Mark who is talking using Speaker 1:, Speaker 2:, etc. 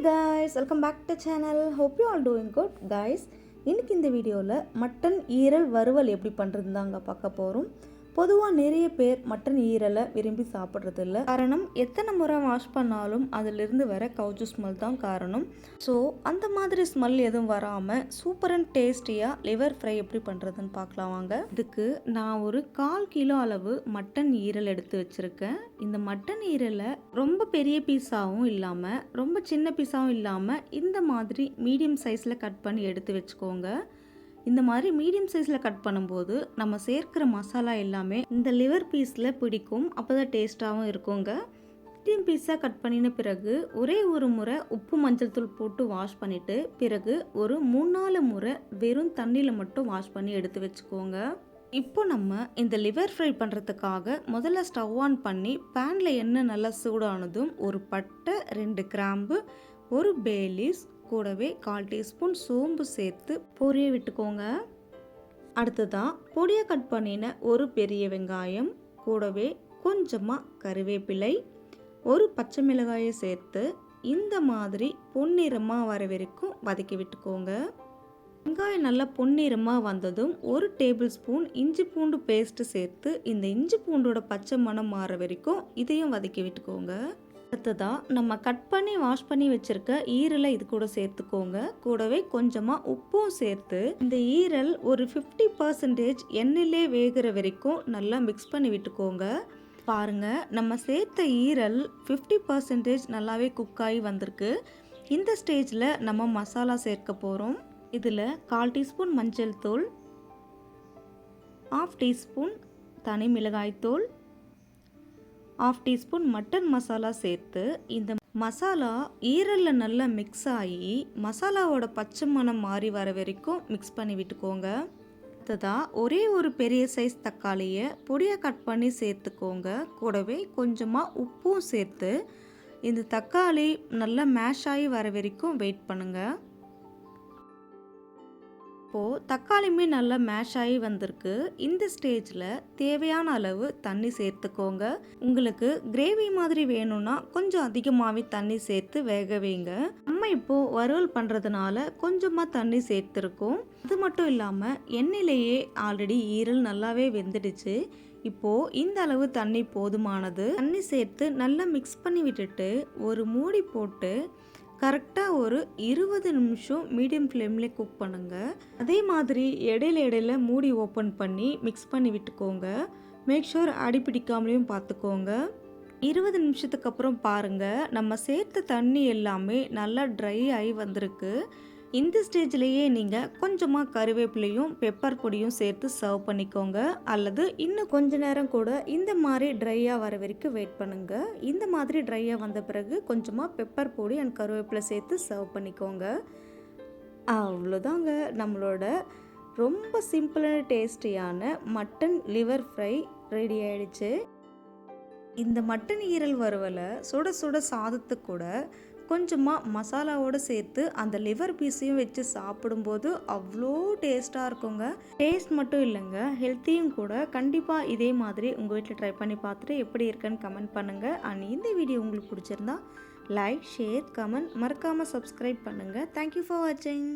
Speaker 1: Guys welcome back to channel hope you all doing good guys இன்னைக்கு இந்த வீடியோவில் mutton ஈரல் வறுவல் எப்படி பண்ணுறது தாங்க பார்க்க போகிறோம் பொதுவாக நிறைய பேர் மட்டன் ஈரலை விரும்பி சாப்பிட்றது இல்லை காரணம் எத்தனை முறை வாஷ் பண்ணாலும் அதிலிருந்து வர கவுச்சு ஸ்மெல் தான் காரணம். ஸோ அந்த மாதிரி ஸ்மெல் எதுவும் வராமல் சூப்பர் அண்ட் டேஸ்டியாக லிவர் ஃப்ரை எப்படி பண்ணுறதுன்னு பார்க்கலாம் வாங்க. இதுக்கு நான் ஒரு கால் கிலோ அளவு மட்டன் ஈரல் எடுத்து வச்சுருக்கேன். இந்த மட்டன் ஈரலை ரொம்ப பெரிய பீஸாகவும் இல்லாமல் ரொம்ப சின்ன பீஸாகவும் இல்லாமல் இந்த மாதிரி மீடியம் சைஸில் கட் பண்ணி எடுத்து வச்சுக்கோங்க. இந்த மாதிரி மீடியம் சைஸில் கட் பண்ணும்போது நம்ம சேர்க்கிற மசாலா எல்லாமே இந்த லிவர் பீஸில் பிடிக்கும். அப்போ தான் டேஸ்ட்டாகவும் இருக்குங்க. மீடியம் பீஸாக கட் பண்ணின பிறகு ஒரே ஒரு முறை உப்பு மஞ்சள் தூள் போட்டு வாஷ் பண்ணிவிட்டு பிறகு ஒரு மூணு நாலு முறை வெறும் தண்ணியில் மட்டும் வாஷ் பண்ணி எடுத்து வச்சுக்கோங்க. இப்போ நம்ம இந்த லிவர் ஃப்ரை பண்ணுறதுக்காக முதல்ல ஸ்டவ் ஆன் பண்ணி பேனில் எண்ணெய் நல்லா சூடானதும் ஒரு பட்டை ரெண்டு கிராம்பு ஒரு பேலீஸ் கூடவே கால் டீஸ்பூன் சோம்பு சேர்த்து பொரிய விட்டுக்கோங்க. அடுத்ததாக பொடியை கட் பண்ணின ஒரு பெரிய வெங்காயம் கூடவே கொஞ்சமாக கருவேப்பிலை ஒரு பச்சை மிளகாயை சேர்த்து இந்த மாதிரி பொன்னிறமாக வர வரைக்கும் வதக்கி விட்டுக்கோங்க. வெங்காயம் நல்லா பொன்னிறமாக வந்ததும் ஒரு டேபிள் ஸ்பூன் இஞ்சி பூண்டு பேஸ்ட்டு சேர்த்து இந்த இஞ்சி பூண்டோட பச்சை மணம் மாற வரைக்கும் இதையும் வதக்கி விட்டுக்கோங்க. அடுத்ததாக நம்ம கட் பண்ணி வாஷ் பண்ணி வச்சுருக்க ஈரலை இது கூட சேர்த்துக்கோங்க. கூடவே கொஞ்சமாக உப்பும் சேர்த்து இந்த ஈரல் ஒரு ஃபிஃப்டி பர்சன்டேஜ் எண்ணெயிலே வேகிற வரைக்கும் நல்லா மிக்ஸ் பண்ணி விட்டுக்கோங்க. பாருங்க நம்ம சேர்த்த ஈரல் ஃபிஃப்டி பர்சன்டேஜ் நல்லாவே குக் ஆகி வந்திருக்கு. இந்த ஸ்டேஜில் நம்ம மசாலா சேர்க்க போகிறோம் இதில் கால் டீஸ்பூன் மஞ்சள் தூள் ஆஃப் டீஸ்பூன் தனி மிளகாய்த்தூள் ஆஃப் டீஸ்பூன் மட்டன் மசாலா சேர்த்து இந்த மசாலா ஈரலில் நல்லா மிக்ஸ் ஆகி மசாலாவோட பச்சை மணம் மாறி வர வரைக்கும் மிக்ஸ் பண்ணி விட்டுக்கோங்க. அடுத்ததாக ஒரே ஒரு பெரிய சைஸ் தக்காளியை பொடியாக கட் பண்ணி சேர்த்துக்கோங்க. கூடவே கொஞ்சமாக உப்பும் சேர்த்து இந்த தக்காளி நல்லா மேஷ் ஆகி வர வரைக்கும் வெயிட் பண்ணுங்கள் இப்போது தக்காளியுமே நல்லா மேஷ் ஆகி வந்திருக்கு. இந்த ஸ்டேஜில் தேவையான அளவு தண்ணி சேர்த்துக்கோங்க. உங்களுக்கு கிரேவி மாதிரி வேணும்னா கொஞ்சம் அதிகமாகவே தண்ணி சேர்த்து வேக வைங்க. நம்ம இப்போது வறுவல் பண்ணுறதுனால கொஞ்சமாக தண்ணி சேர்த்துருக்கோம். அது மட்டும் இல்லாமல் எண்ணெயிலேயே ஆல்ரெடி ஈரல் நல்லாவே வெந்துடுச்சு. இப்போது இந்த அளவு தண்ணி போதுமானது. தண்ணி சேர்த்து நல்லா மிக்ஸ் பண்ணி விட்டுட்டு ஒரு மூடி போட்டு கரெக்டாக ஒரு இருபது நிமிஷம் மீடியம் ஃப்ளேமில் குக் பண்ணுங்கள் அதே மாதிரி இடையில இடையில மூடி ஓப்பன் பண்ணி மிக்ஸ் பண்ணி விட்டுக்கோங்க. மேக் ஷூர் அடி பிடிக்காமலையும் பார்த்துக்கோங்க இருபது நிமிஷத்துக்கு அப்புறம் பாருங்கள் நம்ம சேர்த்த தண்ணி எல்லாமே நல்லா ட்ரை ஆகி வந்திருக்கு. இந்த ஸ்டேஜ்லேயே நீங்கள் கொஞ்சமாக கருவேப்பிலையும் பெப்பர் பொடியும் சேர்த்து சர்வ் பண்ணிக்கோங்க. அல்லது இன்னும் கொஞ்ச நேரம் கூட இந்த மாதிரி ட்ரையாக வர வரைக்கும் வெயிட் பண்ணுங்கள் இந்த மாதிரி ட்ரையாக வந்த பிறகு கொஞ்சமாக பெப்பர் பொடி அண்ட் கருவேப்பிலை சேர்த்து சர்வ் பண்ணிக்கோங்க. அவ்வளோதாங்க நம்மளோட ரொம்ப சிம்பிளான டேஸ்டியான மட்டன் லிவர் ஃப்ரை ரெடி ஆயிடுச்சு. இந்த மட்டன் ஈரல் வறுவலை சுட சுட சாதத்து கூட கொஞ்சமாக மசாலாவோடு சேர்த்து அந்த லிவர் பீஸையும் வச்சு சாப்பிடும்போது அவ்வளோ டேஸ்ட்டாக இருக்குங்க. டேஸ்ட் மட்டும் இல்லைங்க ஹெல்த்தியும் கூட. கண்டிப்பாக இதே மாதிரி உங்கள் வீட்டில் ட்ரை பண்ணி பார்த்துட்டு எப்படி இருக்குன்னு கமெண்ட் பண்ணுங்கள் அண்ட் இந்த வீடியோ உங்களுக்கு பிடிச்சிருந்தா லைக் ஷேர் கமெண்ட் மறக்காமல் சப்ஸ்கிரைப் பண்ணுங்கள் தேங்க்யூ ஃபார் வாட்சிங்